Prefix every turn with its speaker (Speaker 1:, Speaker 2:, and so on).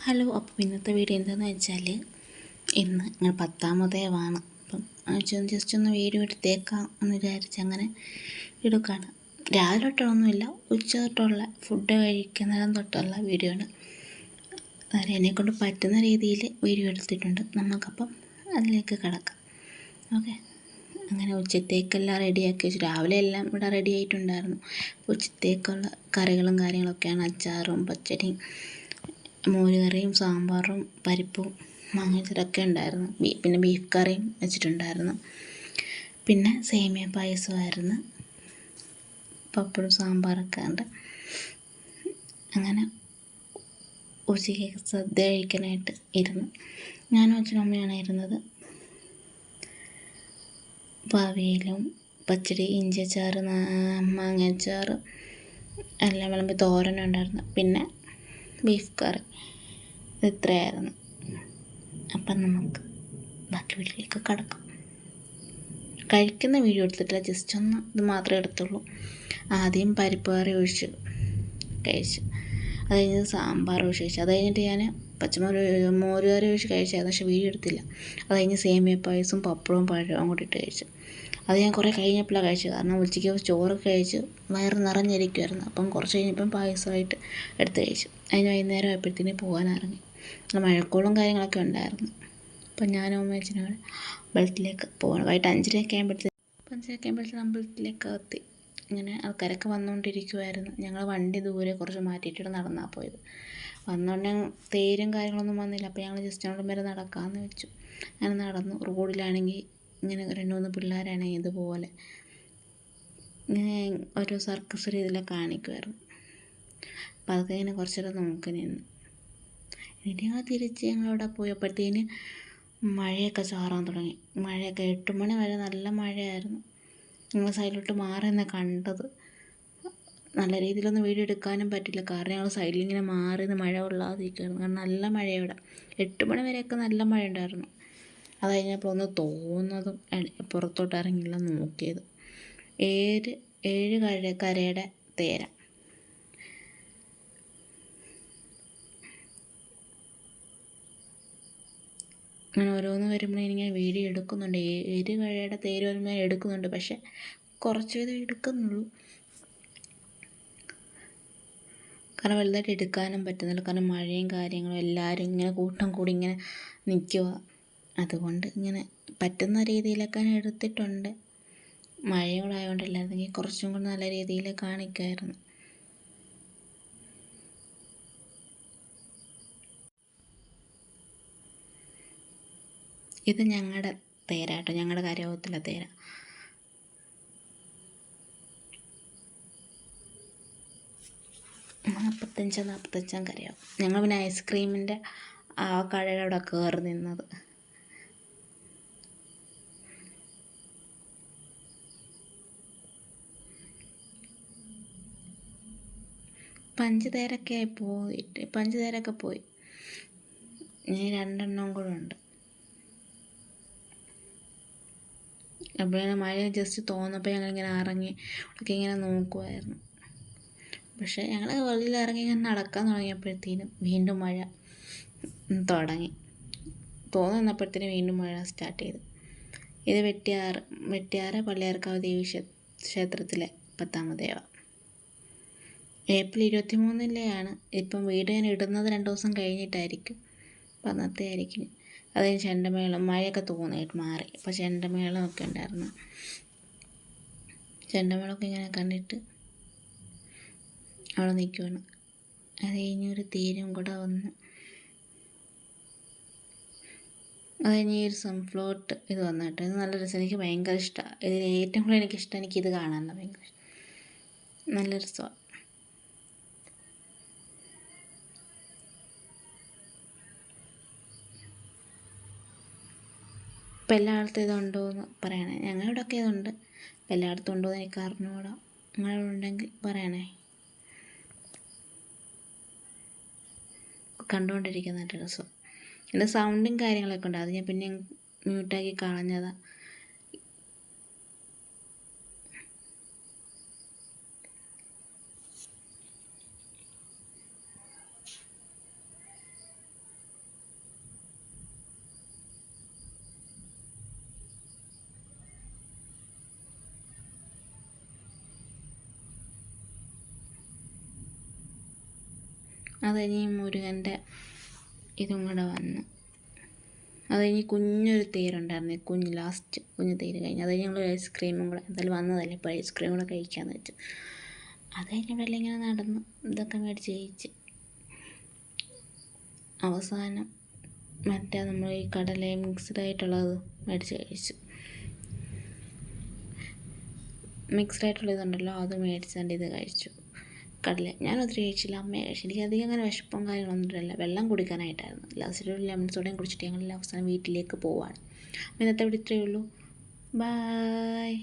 Speaker 1: Hello അപ്പോൾ ഇന്നത്തെ video എന്താണെന്ന് വെച്ചാൽ ഇന്ന് ഞാൻ പത്താമതേവാണ് അപ്പം ജസ്റ്റ് ഒന്ന് വീഡിയോ എടുത്തേക്കാം എന്ന് വിചാരിച്ച് അങ്ങനെ എടുക്കുകയാണ് രാവിലെ തൊട്ടൊന്നുമില്ല ഉച്ച തൊട്ടുള്ള ഫുഡ് കഴിക്കുന്നതും തൊട്ടുള്ള വീഡിയോ ആണ്. അതായത് എന്നെക്കൊണ്ട് പറ്റുന്ന രീതിയിൽ വീഡിയോ എടുത്തിട്ടുണ്ട്. നമുക്കപ്പം അതിലേക്ക് കിടക്കാം. ഓക്കെ? അങ്ങനെ ഉച്ചത്തേക്കെല്ലാം റെഡിയാക്കി വെച്ചു രാവിലെ എല്ലാം ഇവിടെ റെഡി ആയിട്ടുണ്ടായിരുന്നു. ഉച്ചത്തേക്കുള്ള കറികളും കാര്യങ്ങളൊക്കെയാണ് അച്ചാറും പച്ചടിയും മോര് കറിയും സാമ്പാറും പരിപ്പും മാങ്ങാച്ചാറൊക്കെ ഉണ്ടായിരുന്നു. പിന്നെ ബീഫ് കറിയും വെച്ചിട്ടുണ്ടായിരുന്നു. പിന്നെ സേമിയ പായസമായിരുന്നു. പപ്പടും സാമ്പാറൊക്കെ ഉണ്ട്. അങ്ങനെ ഉച്ചയ്ക്ക് സദ്യ കഴിക്കാനായിട്ട് ഇരുന്നു. ഞാനും അച്ഛനും അമ്മയാണ് ഇരുന്നത്. പാവയിലും പച്ചടി ഇഞ്ചി അച്ചാറ് മാങ്ങ അച്ചാറ് എല്ലാം വിളമ്പി തോരനുണ്ടായിരുന്നു പിന്നെ ബീഫ് കറി. ഇത്രയായിരുന്നു. അപ്പം നമുക്ക് ബാക്കി വീട്ടിലേക്ക് കടക്കാം. കഴിക്കുന്ന വീഡിയോ എടുത്തിട്ടില്ല. ജസ്റ്റ് ഒന്ന് ഇത് മാത്രമേ എടുത്തുള്ളൂ. ആദ്യം പരിപ്പ് കറി ഒഴിച്ച് കഴിച്ചു. അത് കഴിഞ്ഞ് സാമ്പാർ ഒഴിച്ച് കഴിച്ചു. അത് കഴിഞ്ഞിട്ട് ഞാൻ പച്ചമോര് മോര് കറി ഒഴിച്ച് കഴിച്ചായിരുന്നു. പക്ഷേ വീഡിയോ എടുത്തില്ല. അത് കഴിഞ്ഞ് സേമിയ പായസം പപ്പടവും പഴവും കൂടി ഇട്ട് കഴിച്ചു. അത് ഞാൻ കുറേ കഴിഞ്ഞപ്പോഴാണ് കഴിച്ചത്. കാരണം ഉച്ചയ്ക്ക് ചോറൊക്കെ കഴിച്ച് വയറ് നിറഞ്ഞിരിക്കുമായിരുന്നു അപ്പം കുറച്ച് കഴിഞ്ഞപ്പം പായസമായിട്ട് എടുത്ത് കഴിച്ചു. അതിന് വൈകുന്നേരം ആയപ്പോഴത്തേന് പോകാനിറങ്ങി മഴക്കോളും കാര്യങ്ങളൊക്കെ ഉണ്ടായിരുന്നു. അപ്പം ഞാനും അമ്മയച്ചനും കൂടെ അമ്പലത്തിലേക്ക് പോകണം. വൈകിട്ട് അഞ്ചരയൊക്കെ ആകുമ്പോഴത്തേക്ക് അഞ്ചരയൊക്കെ ആകുമ്പോഴത്തേക്ക് അമ്പലത്തിലേക്ക് എത്തി ഇങ്ങനെ ആൾക്കാരൊക്കെ വന്നുകൊണ്ടിരിക്കുമായിരുന്നു ഞങ്ങൾ വണ്ടി ദൂരെ കുറച്ച് മാറ്റിയിട്ടിട്ട് നടന്നാണ് പോയത്. വന്നോണ്ട് തേരും കാര്യങ്ങളൊന്നും വന്നില്ല. അപ്പോൾ ഞങ്ങൾ ജസ്റ്റ് അവിടെ വരെ നടക്കാമെന്ന് വെച്ചു. അങ്ങനെ നടന്നു. റോഡിലാണെങ്കിൽ ഇങ്ങനെ രണ്ട് മൂന്ന് പിള്ളേരാണ് ഇതുപോലെ. ഇങ്ങനെ ഓരോ സർക്കസ് രീതിയിലൊക്കെ കാണിക്കുമായിരുന്നു അപ്പം അതൊക്കെ ഇങ്ങനെ കുറച്ചൊക്കെ നോക്കി നിന്നു. എന്നിട്ട് ഞങ്ങൾ തിരിച്ച് ഞങ്ങളവിടെ പോയപ്പോഴത്തേന് മഴയൊക്കെ ചാറാൻ തുടങ്ങി. മഴയൊക്കെ എട്ട് മണി വരെ നല്ല മഴയായിരുന്നു. ഞങ്ങൾ സൈഡിലോട്ട് മാറിയെന്ന് കണ്ടത്. നല്ല രീതിയിലൊന്നും വീഡിയോ എടുക്കാനും പറ്റില്ല. കാരണം ഞങ്ങൾ സൈഡിൽ ഇങ്ങനെ മാറി മഴ കൊള്ളാതിരിക്കുകയായിരുന്നു കാരണം നല്ല മഴയുടെ എട്ട് മണി വരെയൊക്കെ നല്ല മഴ ഉണ്ടായിരുന്നു അത് കഴിഞ്ഞപ്പോൾ ഒന്ന് തോന്നുന്നതും പുറത്തോട്ട് ഇറങ്ങില്ല നോക്കിയത്. ഏഴ് ഏഴ് കര കരയുടെ തേര. അങ്ങനെ ഓരോന്ന് വരുമ്പോൾ ഇങ്ങനെ വീഡിയോ എടുക്കുന്നുണ്ട്. ഏഴ് കഴയുടെ തേര് വരുമ്പോൾ എടുക്കുന്നുണ്ട്. പക്ഷെ കുറച്ച് വീതം എടുക്കുന്നുള്ളൂ. കാരണം വലുതായിട്ട് എടുക്കാനും പറ്റുന്നില്ല. കാരണം മഴയും കാര്യങ്ങളും എല്ലാവരും ഇങ്ങനെ കൂട്ടം കൂടി ഇങ്ങനെ നിൽക്കുക അതുകൊണ്ട് ഇങ്ങനെ പറ്റുന്ന രീതിയിലൊക്കെ എടുത്തിട്ടുണ്ട്. മഴയും കൂടെ കുറച്ചും കൂടി നല്ല രീതിയിൽ കാണിക്കായിരുന്നു ഇത് ഞങ്ങളുടെ തേര കേട്ടോ. ഞങ്ങളുടെ കരയോഗത്തിലെ തേര. നാൽപ്പത്തഞ്ചോ നാൽപ്പത്തഞ്ചാം കരയാവും ഞങ്ങൾ പിന്നെ ഐസ്ക്രീമിന്റെ ആ കടയുടെ കയറി നിന്നത്. പഞ്ചതേരൊക്കെ പോയിട്ട് പഞ്ചതേരൊക്കെ പോയി. ഇനി രണ്ടെണ്ണം കൂടെ ഉണ്ട്. അപ്പോഴാണ് മഴ ജസ്റ്റ് തോന്നപ്പോൾ ഞങ്ങളിങ്ങനെ ഇറങ്ങി ഒക്കെ ഇങ്ങനെ നോക്കുമായിരുന്നു പക്ഷേ ഞങ്ങൾ വെളിയിൽ ഇറങ്ങി ഇങ്ങനെ നടക്കാൻ തുടങ്ങിയപ്പോഴത്തേനും വീണ്ടും മഴ തുടങ്ങി. തോന്നുന്നപ്പോഴത്തേനും വീണ്ടും മഴ സ്റ്റാർട്ട് ചെയ്തു. ഇത് വെട്ടിയാറ് വെട്ടിയാറ് പള്ളിയാർക്കാവ് ദേവി ക്ഷേത്രത്തിലെ പത്താമതേവ. ഏപ്രിൽ ഇരുപത്തി മൂന്നിലെയാണ് ഇപ്പം വീട് ഞാൻ ഇടുന്നത് രണ്ട് ദിവസം കഴിഞ്ഞിട്ടായിരിക്കും. അപ്പം അന്നത്തെ ആയിരിക്കും. അത് കഴിഞ്ഞ് ചെണ്ടമേളം മഴയൊക്കെ തോന്നിയിട്ട് മാറി. അപ്പോൾ ചെണ്ടമേളമൊക്കെ ഉണ്ടായിരുന്നു. ചെണ്ടമേളമൊക്കെ ഇങ്ങനെ കണ്ടിട്ട് അവിടെ നിൽക്കുകയാണ് അത് കഴിഞ്ഞ് ഒരു തീരും കൂടെ വന്ന് അത് കഴിഞ്ഞ് ഈ ഒരു സൺഫ്ലോട്ട് ഇത് വന്നിട്ട് ഇത് നല്ല രസം എനിക്ക് ഭയങ്കര ഇഷ്ടമാണ് ഇതിൽ ഏറ്റവും കൂടുതൽ എനിക്കിഷ്ടം എനിക്കിത് കാണാനാണ് ഭയങ്കര ഇഷ്ടം. നല്ല രസമാണ്. ഇപ്പം എല്ലായിടത്തും ഇതുണ്ടോ എന്ന് പറയണേ. ഞങ്ങളിവിടെയൊക്കെ ഇതുണ്ട്. ഇപ്പം എല്ലായിടത്തും ഉണ്ടോ എന്ന് എനിക്ക് അറിഞ്ഞുകൂടാ. നിങ്ങളിവിടെ ഉണ്ടെങ്കിൽ പറയണേ. കണ്ടുകൊണ്ടിരിക്കുന്ന രസം. എന്റെ സൗണ്ടും കാര്യങ്ങളൊക്കെ ഉണ്ട്. അത് ഞാൻ പിന്നെ മ്യൂട്ടാക്കി കളഞ്ഞതാണ് അത് കഴിഞ്ഞ് മുരുകന്റെ ഇതും കൂടെ വന്നു. അത് കഴിഞ്ഞ് കുഞ്ഞൊരു തേരുണ്ടായിരുന്നു. കുഞ്ഞ് ലാസ്റ്റ് കുഞ്ഞ് തേര് കഴിഞ്ഞ്. അത് കഴിഞ്ഞ് ഞങ്ങൾ ഐസ്ക്രീമും കൂടെ എന്തായാലും വന്നതല്ലേ ഇപ്പോൾ ഐസ്ക്രീം കൂടെ കഴിക്കാമെന്ന് വെച്ചു. അത് കഴിഞ്ഞ് ഇവിടെ ഇങ്ങനെ നടന്നു. ഇതൊക്കെ മേടിച്ച് കഴിച്ച്. അവസാനം മറ്റേ നമ്മൾ ഈ കടലയും മിക്സ്ഡ് ആയിട്ടുള്ളത് മേടിച്ച് കഴിച്ചു. മിക്സ്ഡ് ആയിട്ടുള്ള ഇതുണ്ടല്ലോ അത് മേടിച്ചതിന്റെ ഇത് കഴിച്ചു. കടല. ഞാൻ ഒത്തിരി കഴിച്ചില്ല അമ്മയെ കഴിച്ചു എനിക്ക് അധികം അങ്ങനെ വിശപ്പും കാര്യങ്ങളൊന്നും ഇല്ല. വെള്ളം കുടിക്കാനായിട്ടായിരുന്നു. ലാസ്റ്റ് ഒരു ലെമൺ സോഡയും കുടിച്ചിട്ട് ഞങ്ങൾ അവസാനം വീട്ടിലേക്ക് പോവാണ്. അപ്പോൾ ഇന്നത്തെ ഇവിടെ ഇത്രയേ ഉള്ളൂ. ബായ്